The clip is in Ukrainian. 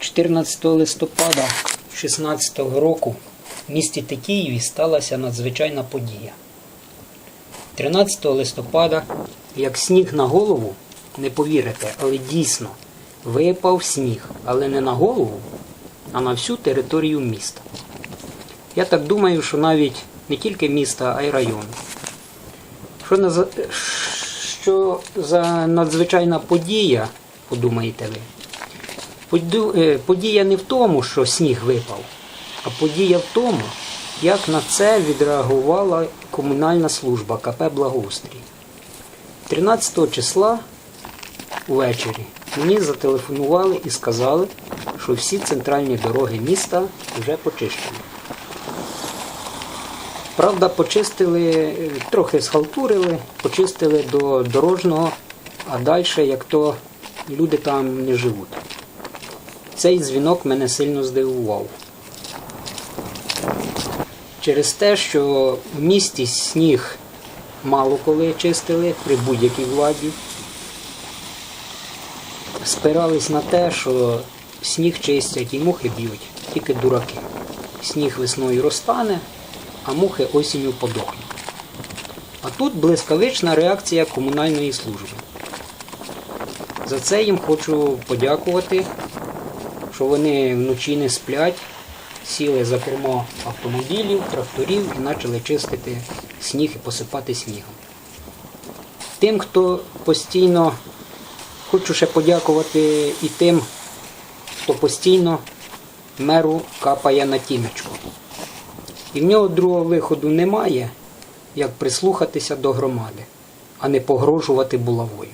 14 листопада 2016 року в місті Тетіїві сталася надзвичайна подія. 13 листопада, як сніг на голову, не повірите, але дійсно випав сніг, але не на голову, а на всю територію міста. Я так думаю, що навіть не тільки міста, а й району. Що, наз... що за надзвичайна подія, подумаєте ви? Е, Подія не в тому, що сніг випав, а подія в тому, як на це відреагувала комунальна служба КП Благоустрій. 13 числа увечері мені зателефонували і сказали, що всі центральні дороги міста вже почищені. Правда, почистили, е, трохи схалтурили, почистили до дорожнього, а далі, як то люди там не живуть. Цей дзвінок мене сильно здивував. Через те, що в місті сніг мало коли чистили при будь-якій владі, спирались на те, що сніг чистять і мухи б'ють, тільки дураки. Сніг весною розтане, а мухи осінню подохнуть. А тут блискавична реакція комунальної служби. За це їм хочу подякувати, що вони вночі не сплять, сіли за кермо автомобілів, тракторів і почали чистити сніг і посипати снігом. Тим, хто постійно, хочу ще подякувати і тим, хто постійно меру капає на тімечку. І в нього другого виходу немає, як прислухатися до громади, а не погрожувати булавою.